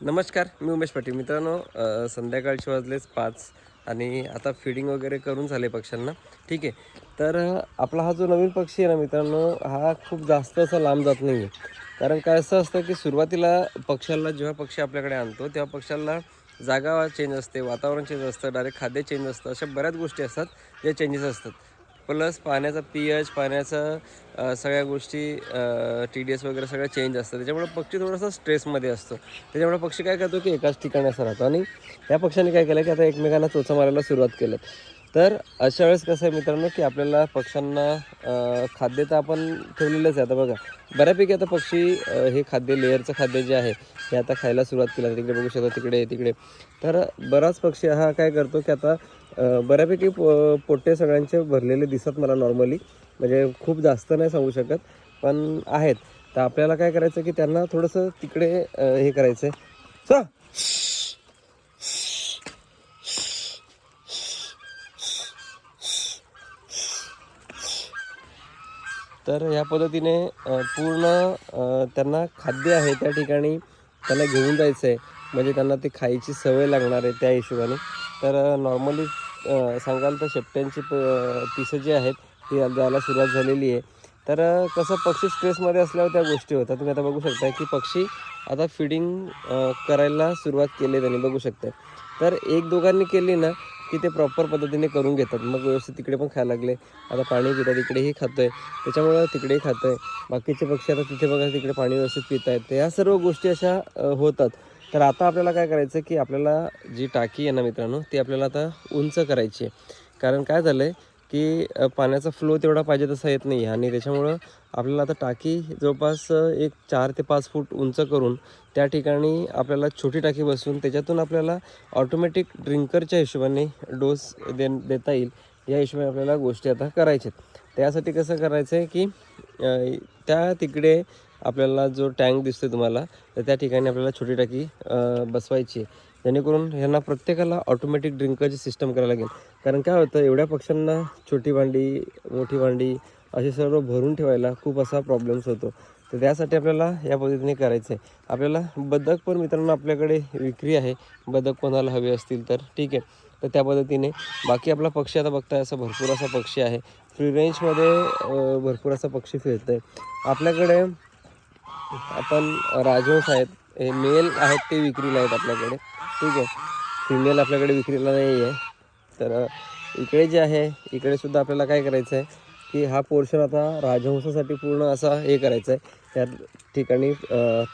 नमस्कार मी उमेश पाटील. मित्रांनो संध्याकाळचे वाजलेच पाच आणि आता फिडिंग वगैरे करून झाले पक्ष्यांना. ठीक आहे. तर आपला हा जो नवीन पक्षी आहे ना मित्रांनो हा खूप जास्त असा लांब जात नाही आहे कारण काय असं असतं की सुरुवातीला पक्ष्याला जेव्हा पक्षी आपल्याकडे आणतो तेव्हा पक्ष्याला जागा चेंज असते वातावरण चेंज असतं डायरेक्ट खाद्य चेंज असतं अशा बऱ्याच गोष्टी असतात ज्या चेंजेस असतात. प्लस पाण्याचा पी एच पाण्याचं सगळ्या गोष्टी टी डी एस वगैरे सगळं चेंज असतं. त्याच्यामुळे पक्षी थोडासा स्ट्रेसमध्ये असतो. त्याच्यामुळे पक्षी काय करतो की एकाच ठिकाणी असं राहतो. आणि या पक्ष्याने काय केलं की आता एकमेकांना चोचा मारायला सुरुवात केलं. तर अशा वेळेस कसं आहे मित्रांनो की आपल्याला पक्ष्यांना खाद्य तर आपण ठेवलेलंच आहे. आता बघा बऱ्यापैकी आता पक्षी हे खाद्य लेअरचं खाद्य जे आहे हे आता खायला सुरुवात केलं. तिकडे बघू शकता तिकडे तिकडे. तर बराच पक्षी हा काय करतो की आता बऱ्यापैकी पो पोटे सगळ्यांचे भरलेले दिसत मला नॉर्मली म्हणजे खूप जास्त नाही सांगू शकत पण आहेत. तर आपल्याला काय करायचं की त्यांना थोडंसं तिकडे हे करायचं आहे तर ह्या पद्धतीने पूर्ण त्यांना खाद्य आहे त्या ठिकाणी त्यांना घेऊन जायचं आहे म्हणजे त्यांना ते खायची सवय लागणार आहे त्या हिशोबाने. तर नॉर्मली सांगाल तर शेपट्यांची प पिसं जी आहेत ती जायला सुरुवात झालेली आहे. तर कसं पक्षी स्ट्रेसमध्ये असल्यावर त्या गोष्टी होतात. तुम्ही आता बघू शकता की पक्षी आता फिडिंग करायला सुरुवात केली त्यांनी बघू शकता तर एक दोघांनी केली ना की ते प्रॉपर पद्धतीने करून घेतात. मग व्यवस्थित तिकडे पण खायला लागले. आता पाणी पितात इकडेही आहे त्याच्यामुळं तिकडेही खातोय. बाकीचे पक्षी आता तिथे बघा तिकडे पाणी व्यवस्थित पित आहेत या सर्व गोष्टी अशा होतात. तर आता आपल्याला काय करायचं की आपल्याला जी टाकी आहे ना मित्रांनो ती आपल्याला आता उंच करायची आहे. कारण काय झालं आहे की पाण्याचा फ्लो तेवढा पाहिजे तसा येत नाही. आणि त्याच्यामुळं आपल्याला आता टाकी जवळपास एक चार ते पाच फूट उंच करून त्या ठिकाणी आपल्याला छोटी टाकी बसून त्याच्यातून आपल्याला ऑटोमॅटिक ड्रिंकरच्या हिशोबाने डोस दे देता येईल. या हिशोबाने आपल्याला गोष्टी आता करायच्या आहेत. त्यासाठी कसं करायचं आहे की त्या तिकडे आपल्याला जो टँक दिसतो तुम्हाला तर त्या ठिकाणी आपल्याला छोटी टाकी बसवायची आहे. जेणेकरून ह्यांना प्रत्येकाला ऑटोमॅटिक ड्रिंकरची सिस्टम करायला लागेल. कारण काय होतं एवढ्या पक्ष्यांना छोटी भांडी मोठी भांडी असे सर्व भरून ठेवायला खूप असा प्रॉब्लेम्स होतो. तर त्यासाठी आपल्याला या पद्धतीने करायचं आहे आपल्याला बदक पण मित्रांनो आपल्याकडे विक्री आहे. बदक कोणाला हवे असतील तर ठीक आहे. तर त्या पद्धतीने बाकी आपला पक्षी आता बघताय असा भरपूर असा पक्षी आहे. फ्री रेंजमध्ये भरपूर असा पक्षी फिरत आहे आपल्याकडे आपण राजहंस आहेत. हे मेल आहेत ते विक्रीला आहेत आपल्याकडे. ठीक आहे. फिमेल आपल्याकडे विक्रीला नाही आहे तर इकडे जे आहे इकडे सुद्धा आपल्याला काय करायचं आहे की हा पोर्शन आता राजहंसासाठी पूर्ण असा हे करायचं आहे त्या ठिकाणी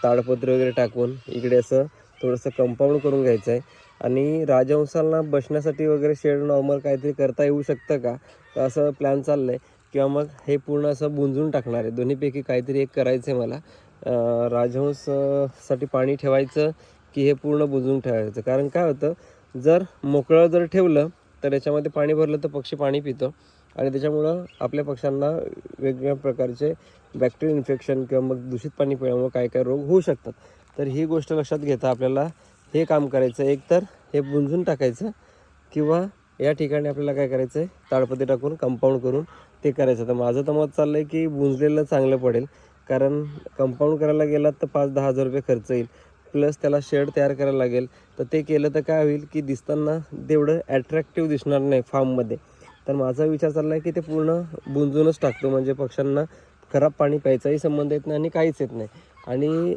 ताडपत्रे वगैरे टाकून इकडे असं थोडंसं कंपाऊंड करून घ्यायचं आहे आणि राजहंसांना बसण्यासाठी वगैरे शेड नॉर्मल काहीतरी करता येऊ शकतं का? तर असं प्लॅन चाललं आहे किंवा मग हे पूर्ण असं बुंजून टाकणार आहे. दोन्हीपैकी काहीतरी एक करायचं आहे मला राजहंससाठी पाणी ठेवायचं की हे पूर्ण बुजवून ठेवायचं. कारण काय होतं जर मोकळं जर ठेवलं तर याच्यामध्ये पाणी भरलं तर पक्षी पाणी पितो. आणि त्याच्यामुळं आपल्या पक्ष्यांना वेगवेगळ्या प्रकारचे बॅक्टेरिया इन्फेक्शन किंवा मग दूषित पाणी पिण्यामुळे काय काय रोग होऊ शकतात. तर ही गोष्ट लक्षात घेता आपल्याला हे काम करायचं. एक तर हे बुंजून टाकायचं किंवा या ठिकाणी आपल्याला काय करायचं आहे ताडपती टाकून कंपाऊंड करून ते करायचं. तर माझं तर मत चाललं आहे की बुंजलेलं चांगलं पडेल. कारण कंपाऊंड करायला गेलात तर पाच दहा हजार रुपये खर्च येईल. प्लस त्याला शेड तयार करायला लागेल. तर ते केलं तर काय होईल की दिसताना तेवढं ॲट्रॅक्टिव्ह दिसणार नाही फार्ममध्ये तर माझा विचार चालला आहे की ते पूर्ण बुंजूनच टाकतो. म्हणजे पक्ष्यांना खराब पाणी प्यायचाही संबंध येत नाही आणि काहीच येत नाही. आणि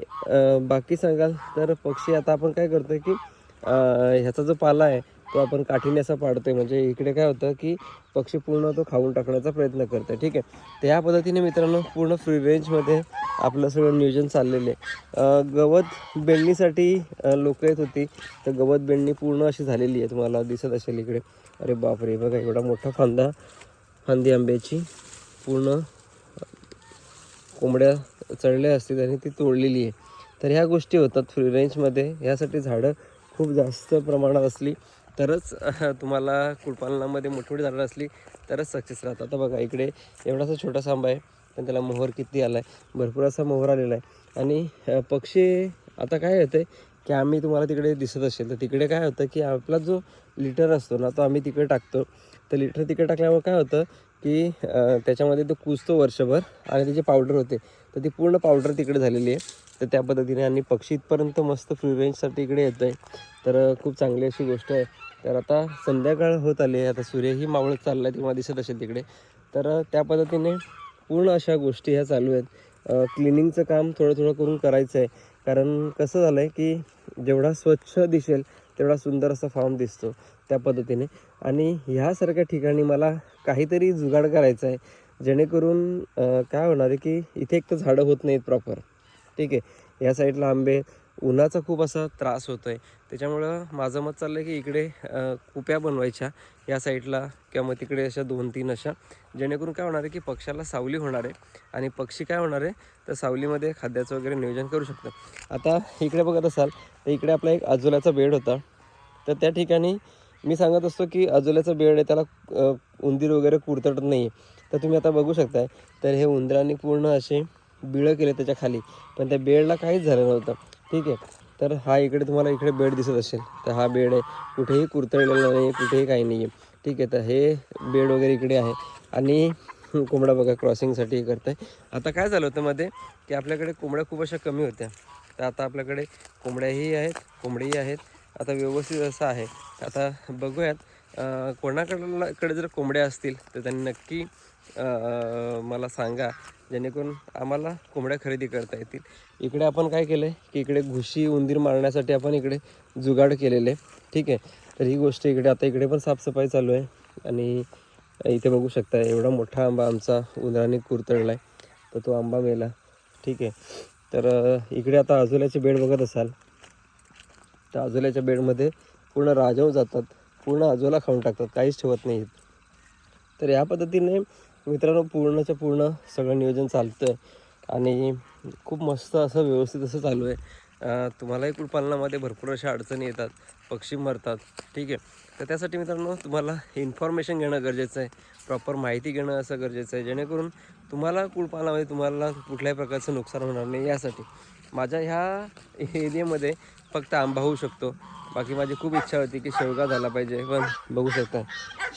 बाकी सांगाल तर पक्षी आता आपण काय करतो आहे की ह्याचा जो पाला आहे तो आपण काठीने असा पाडतोय. म्हणजे इकडे काय होतं की पक्षी पूर्ण तो खाऊन टाकण्याचा प्रयत्न करतो ठीक आहे? तर या पद्धतीने मित्रांनो पूर्ण फ्री रेंजमध्ये आपलं सगळं नियोजन चाललेलं आहे. गवत बेंडणीसाठी लोक येत होती. तर गवत बेंडणी पूर्ण अशी झालेली आहे. तुम्हाला दिसत असेल इकडे. अरे बापरे बघा एवढा मोठा फांदा फांदी आंब्याची. पूर्ण कोंबड्या चढल्या असतील आणि ती तोडलेली आहे. तर ह्या गोष्टी होतात फ्री रेंजमध्ये ह्यासाठी झाडं खूप जास्त प्रमाणात असली तरच तुम्हाला कुळपालनामध्ये मोठी मोठी झाडं असली तरच सक्सेस राहतात आता बघा इकडे एवढासा छोटासा आंबा आहे पण त्याला मोहर किती आला आहे भरपूर असा मोहर आलेला आहे. आणि पक्षी आता काय होतं की आम्ही तुम्हाला तिकडे दिसत असेल तर तिकडे काय होतं की आपला जो लिटर असतो ना तो आम्ही तिकडे टाकतो. तर लिटर तिकडे टाकल्यामुळे काय होतं की त्याच्यामध्ये तो कुजतो वर्षभर आणि त्याची पावडर होते. तर ती पूर्ण पावडर तिकडे झालेली आहे. तर त्या पद्धतीने आणि पक्षी इथपर्यंत मस्त फ्री रेंजसाठी इकडे येतो आहे तर खूप चांगली अशी गोष्ट आहे. तर आता संध्याकाळ होत आली आहे. आता सूर्यही मावळत चालला आहे तेव्हा दिसत असेल तिकडे. तर त्या पद्धतीने पूर्ण अशा गोष्टी ह्या चालू आहेत. क्लिनिंगचं काम थोडं थोडं करून करायचं आहे कारण कसं झालं आहे की जेवढा स्वच्छ दिसेल तेवढा सुंदर असा फॉर्म दिसतो त्या पद्धतीने. आणि ह्यासारख्या ठिकाणी मला काहीतरी जुगाड करायचं आहे जेणेकरून काय होणार आहे की इथे एक तर झाडं होत नाहीत प्रॉपर ठीक आहे. ह्या साईडला आंबे उन्हाचा खूप असा त्रास होतो आहे त्याच्यामुळं माझं मत चाललं आहे की इकडे कुप्या बनवायच्या या साईडला किंवा मग तिकडे अशा दोन तीन अशा. जेणेकरून काय होणार आहे की पक्ष्याला सावली होणार आहे आणि पक्षी काय होणार आहे तर सावलीमध्ये खाद्याचं वगैरे नियोजन करू शकतं आता इकडे बघत असाल तर इकडे आपला एक आजोल्याचा बेड होता. तर त्या ठिकाणी मी सांगत असतो की आजोल्याचा बेड आहे त्याला उंदीर वगैरे कुरतडत नाही आहे तर तुम्ही आता बघू शकताय. तर हे उंदरांनी पूर्ण असे बिळं केले त्याच्याखाली. पण त्या बेडला काहीच झालं नव्हतं. ठीक आहे. तर हा इकडे तुम्हाला इकडे बेड दिसत असेल. तर हा बेड आहे. कुठेही कुरतळलेला नाही आहे कुठेही काही नाही आहे. ठीक आहे तर हे बेड वगैरे इकडे आहे. आणि कोंबडा बघा क्रॉसिंगसाठी हे करत आहे आता काय झालं होतं मध्ये की आपल्याकडे कोंबड्या खूप अशा कमी होत्या. तर आता आपल्याकडे कोंबड्याही आहेत कोंबडीही आहेत. आता व्यवस्थित असं आहे. आता बघूयात. कोणाकडला कडे जर कोंबड्या असतील तर त्यांनी नक्की मला सांगा जेणेकरून आम्हाला कोंबड्या खरेदी करता येतील. इकडे आपण काय केलं आहे की इकडे घुशी उंदीर मारण्यासाठी आपण इकडे जुगाड केलेले. आहे ठीक आहे? तर ही गोष्ट इकडे आता इकडे पण साफसफाई चालू आहे. आणि इथे बघू शकता एवढा मोठा आंबा आमचा उंदराने कुरतडला आहे तर तो आंबा मेला. ठीक आहे? तर इकडे आता आजोल्याचे बेड बघत असाल. तर आजोल्याच्या बेडमध्ये पूर्ण राजव जातात. पूर्ण आजोला खाऊन टाकतात काहीच ठेवत नाहीत. तर या पद्धतीने मित्रांनो पूर्णच्या पूर्ण सगळं नियोजन चालतं आहे आणि खूप मस्त असं व्यवस्थित असं चालू आहे. तुम्हालाही कुळपालनामध्ये भरपूर अशा अडचणी येतात पक्षी मरतात ठीक आहे. तर त्यासाठी मित्रांनो तुम्हाला इन्फॉर्मेशन घेणं गरजेचं आहे प्रॉपर माहिती घेणं असं गरजेचं आहे. जेणेकरून तुम्हाला कुळपालनामध्ये तुम्हाला कुठल्याही प्रकारचं नुकसान होणार नाही. यासाठी माझ्या ह्या एरियामध्ये फक्त आंबा होऊ शकतो. बाकी माझी खूप इच्छा होती की शेवगा झाला पाहिजे पण बघू शकता.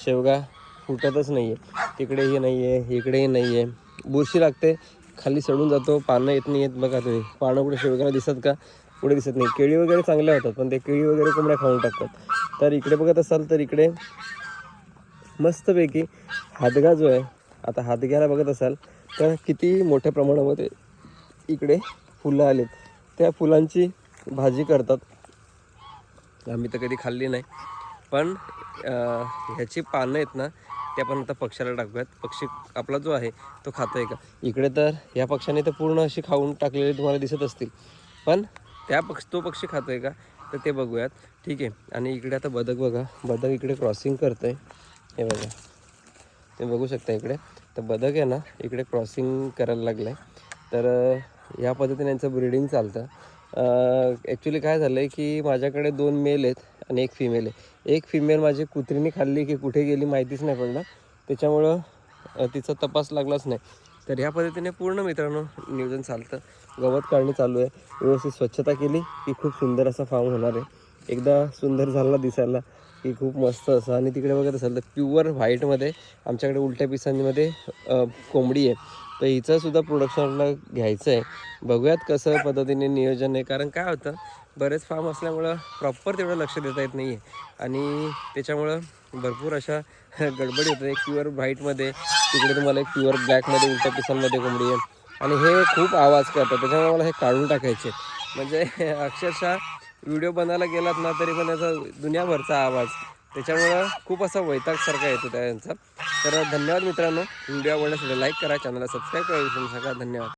शेवगा फुटतच नाही आहे तिकडेही नाही आहे इकडेही नाही आहे बुरशी लागते खाली सडून जातो पानं येत नाही आहेत बघा तुम्ही पानं कुठे शेवगाला दिसत का? पुढे दिसत नाही. केळी वगैरे चांगल्या होतात पण ते केळी वगैरे कोंबड्या खाऊन टाकतात. तर इकडे बघत असाल तर इकडे मस्तपैकी हादगा जो आहे आता हादग्याला बघत असाल तर किती मोठ्या प्रमाणामध्ये इकडे फुलं आलेत. त्या फुलांची भाजी करतात. आम्ही तर कधी खाल्ली नाही. पण ह्याची पानं आहेत ना ते आपण आता पक्ष्याला टाकूयात. पक्षी आपला जो आहे तो खातो आहे का? इकडे तर या पक्ष्याने तर पूर्ण अशी खाऊन टाकलेली तुम्हाला दिसत असतील. पण त्या पक्ष तो पक्षी खातो आहे का? तर ते बघूयात. ठीक आहे. आणि इकडे आता बदक बघा. बदक इकडे क्रॉसिंग करतंय. हे बघा. ते बघू शकता इकडे. तर बदक आहे ना इकडे क्रॉसिंग करायला लागलं आहे तर या पद्धतीने यांचं ब्रीडिंग चालतं. ॲक्च्युली काय झालं आहे की माझ्याकडे दोन मेल आहेत आणि एक फिमेल आहे. एक फिमेल माझी कुत्रीने खाल्ली की कुठे गेली माहितीच नाही पडलं त्याच्यामुळं तिचा तपास लागलाच नाही. तर ह्या पद्धतीने पूर्ण मित्रांनो नियोजन चालतं. गवत काढणी चालू आहे. व्यवस्थित स्वच्छता केली की खूप सुंदर असा फार्म होणार आहे. एकदा सुंदर झाला दिसायला. की खूप मस्त असं. आणि तिकडे बघत असाल तर प्युअर व्हाईटमध्ये आमच्याकडे उलट्या पिसांमध्ये कोंबडी आहे. तर हिचंसुद्धा प्रोडक्शनला घ्यायचं आहे बघूयात कसं पद्धतीने नियोजन आहे. कारण काय होतं बरेच फार्म असल्यामुळं प्रॉपर तेवढं लक्ष देता येत नाही आहे आणि त्याच्यामुळं भरपूर अशा गडबडी होतात एक प्युअर व्हाईटमध्ये तिकडे तुम्हाला एक प्युअर ब्लॅकमध्ये उलट्या पिसांमध्ये कोंबडी आहे. आणि हे खूप आवाज करतात. त्याच्यामुळे मला हे काढून टाकायचे म्हणजे अक्षरशः व्हिडिओ बनायला गेलात ना तरी पण याचा दुनियाभरचा आवाज. त्याच्यामुळं खूप असा वैतागसारखा येतो त्यांचा तर धन्यवाद मित्रांनो. व्हिडिओ आवडल्यास लाईक करा चॅनलला सबस्क्राईब करा. विसरू नका धन्यवाद.